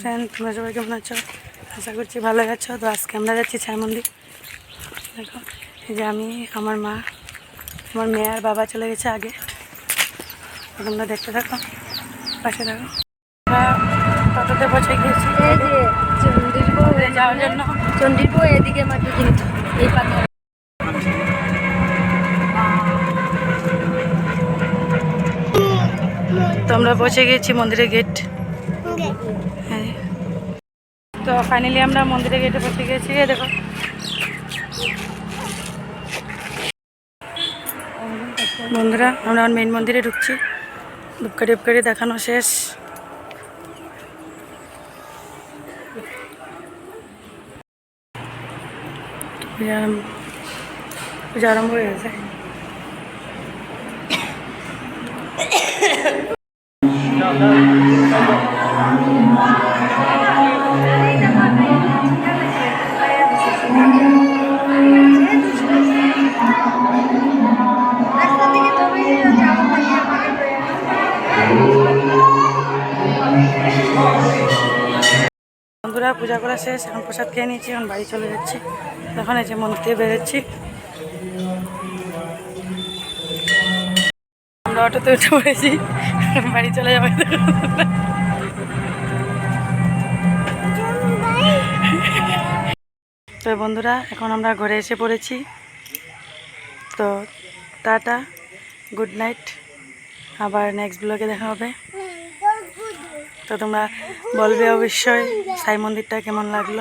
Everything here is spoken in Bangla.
ফ্রেন্ড তোমরা সবাই কেমন আছো? আশা করছি ভালো আছো। তো আজকে আমরা যাচ্ছি ছাই মন্দির দেখো এই যে আমি আমার মা আমার মেয়ে আর বাবা চলে গেছে আগে। তোমরা দেখতে থাকো পাশে থাকো। আমরা টোটোতে পৌঁছে গিয়েছি এই যে চন্ডিরবো যাওয়ার জন্য। এদিকে মাটি কিন্তু এই পাতা তো আমরা পৌঁছে গিয়েছি মন্দিরের গেট। তো ফাইনালি আমরা মন্দিরের গেটে গিয়েছি এই দেখো। বন্ধুরা, আমরা মেন মন্দিরে ঢুকছি। ধূপকাঠি উপকাঠি দেখানো শেষ। পূজা আরম্ভ হয়ে গেছে। বন্ধুরা পূজা করা শেষ, এখন প্রসাদ খেয়ে নিয়েছি, এখন বাড়ি চলে যাচ্ছি। এখন এই যে মন্দির থেকে বেরোচ্ছি। আমরা অটোতে উঠে পড়েছি। বাড়ি চলে যাবে। তো বন্ধুরা, এখন আমরা ঘরে এসে পড়েছি। তো টাটা, গুড নাইট। আবার নেক্সট ব্লগে দেখা হবে। তো তোমরা বলবে অবশ্যই সাই মন্দিরটা কেমন লাগল?